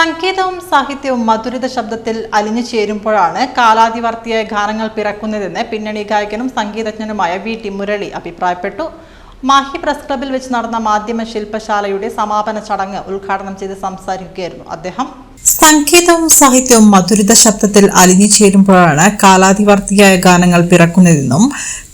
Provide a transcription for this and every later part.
സംഗീതവും സാഹിത്യവും മധുരിത ശബ്ദത്തിൽ അലിഞ്ഞു ചേരുമ്പോഴാണ് കാലാതിവർത്തിയായ ഗാനങ്ങൾ പിറക്കുന്നതെന്ന് പിന്നണി ഗായകനും സംഗീതജ്ഞനുമായ വി ടി മുരളി അഭിപ്രായപ്പെട്ടു. മാഹി പ്രസ് ക്ലബിൽ വെച്ച് നടന്ന മാധ്യമ ശില്പശാലയുടെ സമാപന ചടങ്ങ് ഉദ്ഘാടനം ചെയ്ത് സംസാരിക്കുകയായിരുന്നു അദ്ദേഹം. സംഗീതവും സാഹിത്യവും മധുരിത ശബ്ദത്തിൽ അലിഞ്ഞു ചേരുമ്പോഴാണ് കാലാതിവർത്തിയായ ഗാനങ്ങൾ പിറക്കുന്നതെന്നും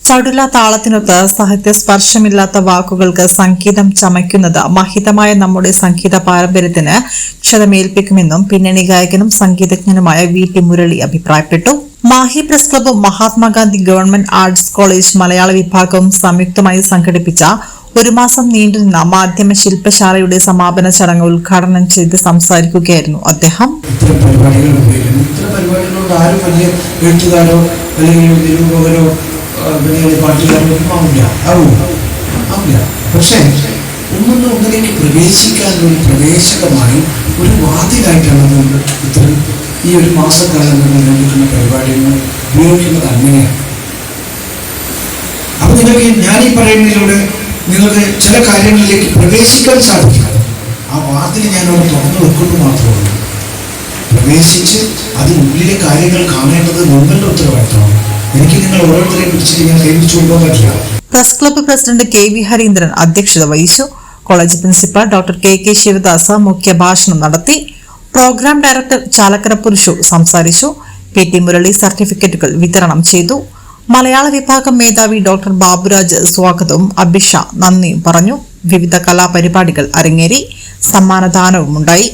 ചടുല താളത്തിനൊത്ത് സാഹിത്യ സ്പർശമില്ലാത്ത വാക്കുകൾക്ക് സംഗീതം ചമയ്ക്കുന്നത് മഹിതമായ നമ്മുടെ സംഗീത പാരമ്പര്യത്തിന് ക്ഷതമേൽപ്പിക്കുമെന്നും പിന്നണി ഗായകനും സംഗീതജ്ഞനുമായ വി ടി മുരളി അഭിപ്രായപ്പെട്ടു. മാഹി പ്രസ് ക്ലബും മഹാത്മാഗാന്ധി ഗവൺമെന്റ് ആർട്സ് കോളേജ് മലയാള വിഭാഗവും സംയുക്തമായി സംഘടിപ്പിച്ച ഒരു മാസം നീണ്ടുനിന്ന മാധ്യമ ശില്പശാലയുടെ സമാപന ചടങ്ങ് ഉദ്ഘാടനം ചെയ്ത് സംസാരിക്കുകയായിരുന്നു അദ്ദേഹം. ഇത്തരം ആരും വലിയ എഴുത്തുകാരോ അല്ലെങ്കിൽ നിരൂപകരോ ആ, വലിയ പാട്ടുകാരോ ഒന്നും ആവില്ല പക്ഷേ ഒന്നും ഒന്നിലേക്ക് പ്രവേശിക്കാനുള്ള ഒരു പ്രവേശകമായി ഒരു വാതിലായിട്ടാണ് നമ്മൾ ഇത്തരം ഈ ഒരു മാസക്കാലം നമ്മൾ നിർമ്മിക്കുന്ന പരിപാടികൾ ഉപയോഗിക്കുന്നത് അങ്ങനെയാണ് അപ്പൊ നിങ്ങൾക്ക് ഞാൻ ഈ പറയുന്നതിലൂടെ നിങ്ങൾക്ക് ചില കാര്യങ്ങളിലേക്ക് പ്രവേശിക്കാൻ സാധിക്കും ആ വാതിൽ ഞാൻ അവിടെ തുറന്നു വെക്കുന്നു മാത്രമേ പ്രവേശിച്ച് അതിനുള്ളിലെ കാര്യങ്ങൾ കാണേണ്ടത് നിങ്ങളുടെ ഉത്തരവാദിത്തമാണ് എനിക്ക് നിങ്ങൾ ഓരോരുത്തരെയും പിടിച്ചിട്ട് ഞാൻ പറ്റില്ല. Press club president K V Harindran അധ്യക്ഷത വഹിച്ചു. College principal doctor K K Sivadasa മുഖ്യ ഭാഷണം നടത്തി. പ്രോഗ്രാം ഡയറക്ടർ ചാലക്കര പുരുഷു സംസാരിച്ചു. പി ടി മുരളി സർട്ടിഫിക്കറ്റുകൾ വിതരണം ചെയ്തു. മലയാള വിഭാഗം മേധാവി ഡോക്ടർ ബാബുരാജ് സ്വാഗതവും അഭിഷ നന്ദിയും പറഞ്ഞു. വിവിധ കലാപരിപാടികൾ അരങ്ങേറി. സമ്മാനദാനവും ഉണ്ടായി